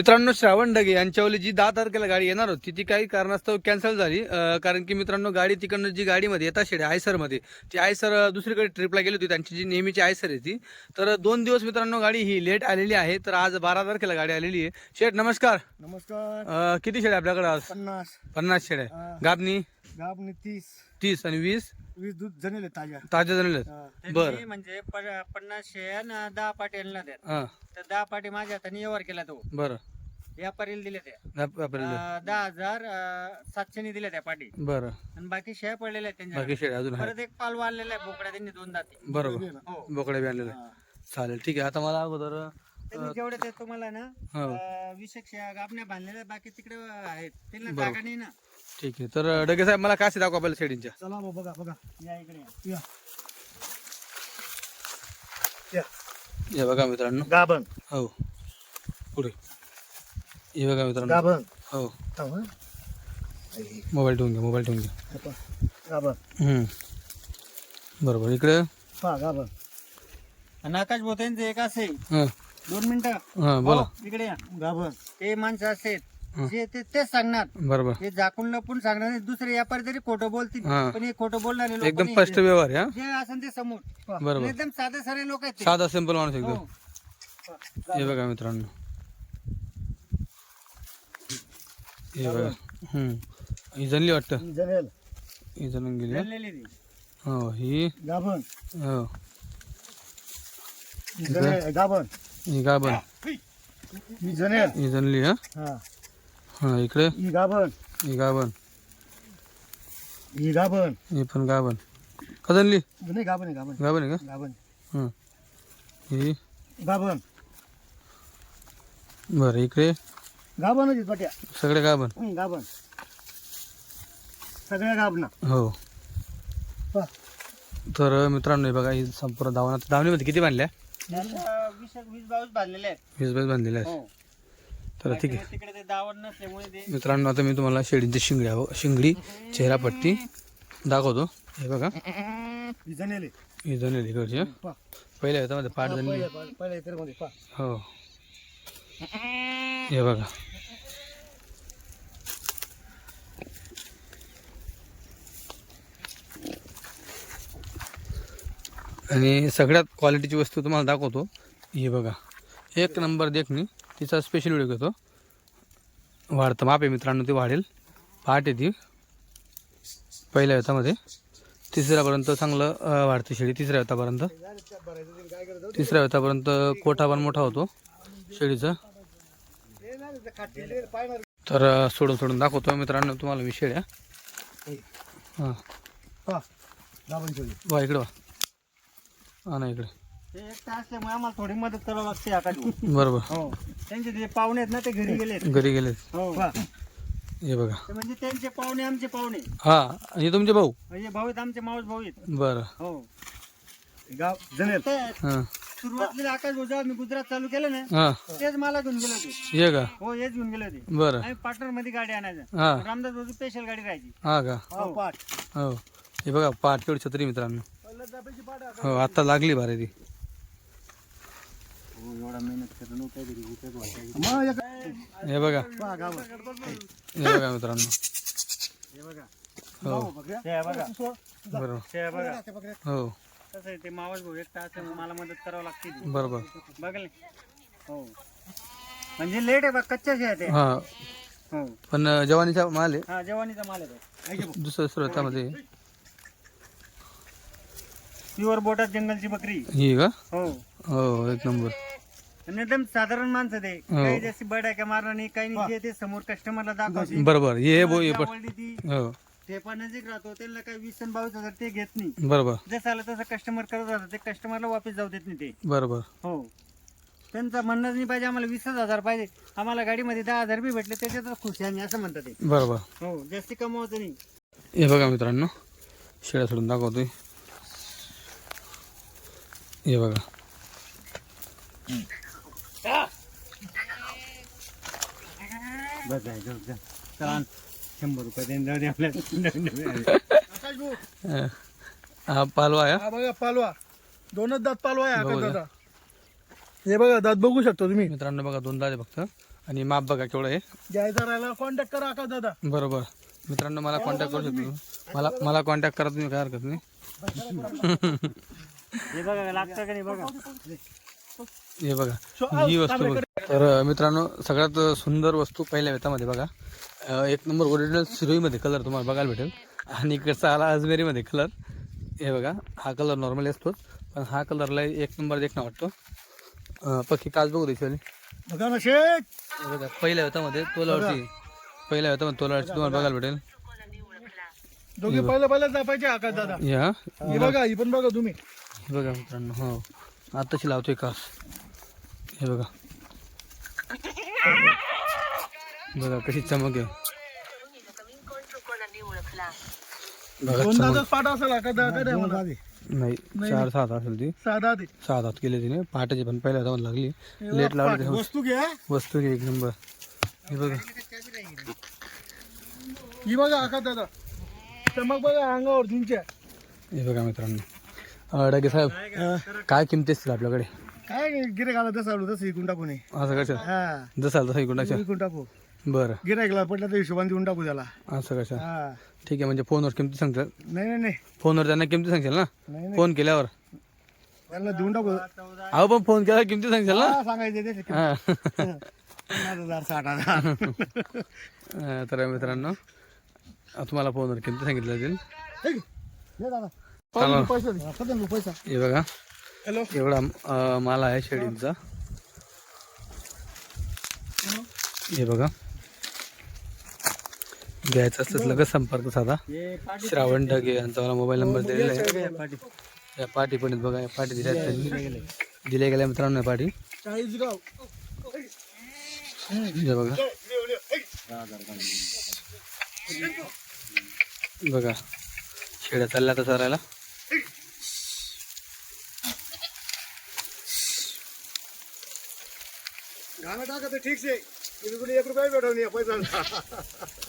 मित्रांनो श्रावण ढगे यांच्यावरली जी दहा तारखेला गाडी येणार होती ती काही कारणास्तव कॅन्सल झाली. कारण की मित्रांनो गाडी तिकडनं जी गाडीमध्ये येतात शेडे आयसरमध्ये ती आयसर दुसरीकडे ट्रिपला गेली होती त्यांची जी नेहमीची आयसर आहे ती. तर दोन दिवस मित्रांनो गाडी ही लेट आलेली आहे. तर आज बारा तारखेला गाडी आलेली आहे. शेठ नमस्कार. नमस्कार. किती शेड आपल्याकडे आज? पन्नास. पन्नास शेड आहे. गाबनी? गाबनी तीस. तीस आणि वीस? वीस दूध जणेले ताज्या. ताज्या जणले हा. बर. त्यांनी म्हणजे प- पन्नास शेण दहा पाटी आणला त्या. हा. तर दहा पाटी माझ्या हाताने व्यवहार केला तो. बरं. व्यापारीला दिल्या त्या. अं, दहा हजार अं, सातशेने दिल्या त्या पाटी. बरं. आणि बाकी शेळ्या पडलेल्या आहेत त्यांच्या. बाकी शेड अजून आहे परत एक पालवा आणलेला आहे बोकड्या त्यांनी दोन दाती. बरोबर. हो. बोकडे बी आणलेले आहे. चालेल ठीक आहे. आता मला अगोदर त्यांनी जेवढे ते तुम्हाला ना हो. अं, शेळ्या बांधलेल्या बाकी तिकडे आहेत. त्यांना. जागा नाही ना. ठीक आहे. तर डगे साहेब मला कासे दाखवा पहिल्या शेडींच्या. चला भाऊ बघा बघा. या इकडे या. या. या. हे बघा मित्रांनो. गाबन हो. पुढे. हे बघा मित्रांनो. गाबन हो. थांब हं. मोबाईल ठेवून घ्या मोबाईल ठेवून घ्या. हे पहा. गाबन हम्म. बरोबर इकडे. पहा गाबन आणि आकाश भोतांचं एक असे. हां. दोन मिनिटं. हां बोला. हो, इकडे या. गाबन ते माणसं असे हं. जे ते तेच सांगणार. बरोबर. हे झाकून लपून सांगणार नाही दुसरे व्यापारी तरी खोटं बोलतील. हा. पण हे खोटं बोलणारे लोक एकदम नाही. स्पष्ट व्यवहार आहे हा? जे असेल ते समोर. बरोबर. एकदम साधे सारे लोक आहेत ते. साधा सिंपल माणूस एकदम. हो. हे बघा मित्रांनो. हे बघा. हम्म. ही जनली वाटतं. जनेल ही गेली हा? ती. हो ही. गाबन हो. जनेल गाबन ही गाबन ही जनेल ही जनली हा? हा. हा इकडे? ही गाबन ही गाबन ही गाबन ही पण गाबन का जनली नाही गाबन आहे गाबन गाबन आहे का? गाबन हं. ही? गाबन बरं इकडे? आहेत पट्या सगळे गाबन हं, गाबन सगळ्या गाबना हो. पहा तर मित्रांनो हे बघा ही संपूर्ण धावणा धावणीमध्ये किती बांधल्या? वीस वीस बावीस बांधलेले आहेत. वीस बाईस बांधलेल्या आहेत. हो. तर ठीक आहे. मित्रांनो आता मी तुम्हाला शेळींची शिंगडी हवं शिंगडी चेहरापट्टी दाखवतो. हे बघा. ही ही जणली इकडची हं. पहा पहिल्या ह्याच्यामध्ये पाठ पहा हो. हे बघा. आणि सगळ्यात क्वालिटीची वस्तू तुम्हाला दाखवतो. हे बघा. एक नंबर देखणी. तिचा स्पेशल व्हिडिओ घेतो. वाढतं माप आहे मित्रांनो ती वाढेल. आहे ती. पहिल्या व्यतामध्ये तिसऱ्यापर्यंत चांगलं वाढते शेळी. तिसऱ्या व्यतापर्यंत तिसऱ्या व्यतापर्यंत कोठा पण मोठा होतो शेळीचा. तर सोडून सोडून दाखवतो मित्रांनो तुम्हाला मी शेळ्या. हां. वा इकडे वा. हा ना इकडे. ते एकटं असल्यामुळे आम्हाला थोडी मदत करावं लागते आकाश. बरोबर. हो. त्यांचे ते पाहुणे आहेत ना ते घरी गेलेत. घरी गेले हो. हे बघा. म्हणजे त्यांचे पाहुणे आमचे पाहुणे. हा हे तुमचे भाऊ? म्हणजे भाऊ आहेत आमचे मावस भाऊ आहेत. बरं. हो. गाव जनेल ते हां. सुरुवातीला आकाश भाऊ जेव्हा मी गुजरात चालू केलं ना हां. तेच मला घेऊन गेले होते. ये का? हो हेच घेऊन गेले होते. बरं. आम्ही पार्टनरमध्ये गाडी आणायचं. हां. रामदास भाऊ स्पेशल गाडी राहायची. हा का? हो पाठ हो. हे बघा पाठ केवढी छत्री मित्रांनो. हो आता लागली भारी ती. हे बघा. पहा गाबन हे बघा मित्रांनो. हो. बघा हे बघा बरोबर. हो. कसं आहे ते मावस भाऊ एकटा असल्यामुळे मला मदत करावं लागते बरोबर. बघले हो म्हणजे लेट आहे बघ कच्च्या शेळ्या ते हा. हो. पण अं, जवानीचा माल आहे. हा जवानीचा माल आहे तो. दुसऱ्या स्रोतामध्ये प्युअर बोटात जंगलची बकरी. ही का? हो. हो एक नंबर. एकदम साधारण माणसं ते. हो. काही जास्ती बडाक्या मारणार नाही काही नाही. जे ते समोर कस्टमरला दाखवते. बरोबर हे बो हे पण आवडली ती हो. नजीक राहतो. त्यांना काही वीस आणि बावीस हजार ते घेत नाही. बरोबर. जसं आलं तसं कस्टमर करत राहतो ते कस्टमरला वापस जाऊ देत नाही ते. बरोबर. हो. त्यांचं म्हणणंच नाही पाहिजे. आम्हाला वीसच हजार पाहिजे. आम्हाला गाडीमध्ये दहा हजार बी भेटले त्याच्यातच खुश आहे आम्ही असं म्हणतात ते. बरोबर. हो जास्ती कमवायचं नाही. हे बघा मित्रांनो शेळ्या सोडून दाखवतोय. हे बघा. बस आहे जाऊ. चला आण. शंभर रुपये देऊन जाऊ दे आपल्याला. आकाश भाऊ अं, हा पालवा आहे हा? हा बघा पालवा. दोनच दात पालवा आहे बघा. दादा. हे बघा दात बघू शकता तुम्ही. मित्रांनो बघा दोन दादे फक्त. आणि माप बघा केवढं आहे. घ्यायचा राहिला कॉन्टॅक्ट करा आकाश दादा? बरोबर. मित्रांनो मला कॉन्टॅक्ट करू शकतो. मला मला कॉन्टॅक्ट करा तुम्ही काय हरकत नाही. हे बघा लागतं का नाही बघा. हे बघा ही वस्तू बघा. तर मित्रांनो सगळ्यात सुंदर वस्तू पहिल्या वेतामध्ये बघा. एक नंबर ओरिजिनल सिरोईमध्ये कलर तुम्हाला बघायला भेटेल. आणि इकडचा आला अजमेरीमध्ये कलर हे बघा हा कलर नॉर्मली असतोच पण हा कलरला एक नंबर देखणं वाटतो. पक्की काच बघू त्याची बघा ना शेठ. हे बघा पहिल्या वेतामध्ये तोलावरती. पहिल्या वेतामध्ये तोलावरची तुम्हाला बघायला भेटेल. दोघे पहिलं पहिलं आकाश दादा. या. ही बघा ही पण बघा तुम्ही. बघा मित्रांनो हो. आताशी लावतोय कास हे बघा. बघा कशी चमक आहे. बघा चमक. पाठ असेल नाही चार सात असेल ती. साधा ते सहा हात केले तिने. पहाटेची पण पहिल्या जाऊन लागली. लेट लावली वस्तू घ्या वस्तू घे एक नंबर. हे बघा. ही बघा दादा चमक बघा अंगावर तुमच्या हे बघा मित्रांनो. अं, डागे साहेब काय किमती असतील आपल्याकडे? काय गिरे घाला तसं आलो तसं इकून टाकू नये. असं कशा? हा. जसं आलं तसं इकडून इकून टाकू. बरं. गिरायकला पडलं तर हिशोबाने देऊन टाकू त्याला. असं कशा? हा. ठीक आहे म्हणजे फोनवर किमती सांगतात? नाही नाही नाही. फोनवर त्यांना किमती सांगशील ना? नाही नाही. फोन केल्यावर? त्यांना देऊन टाकू. अहो पण फोन केल्यावर किमती सांगशील ना? सांगायचे ते हा. पन्नास हजार साठ हजार. अं, तर मित्रांनो तुम्हाला फोनवर किमती सांगितलं हे घे. हे दादा. पैसा दे. पैसा. हे बघा. हॅलो. एवढा माल आहे शेळींचा. हे. बघा. घ्यायचं असतं लगेच संपर्क साधा. श्रावण ढगे यांचा मला मोबाईल नंबर दिलेला आहे. या पाठी पण बघा या पाठी दिल्या त्यांनी. दिल्या गेल्या. मित्रांनो या पाठी हे बघा. बघा. शेळ्या चालल्या आता चरायला. गाणं टाका तर ठीक आहे एक रुपया भेटवून पैसा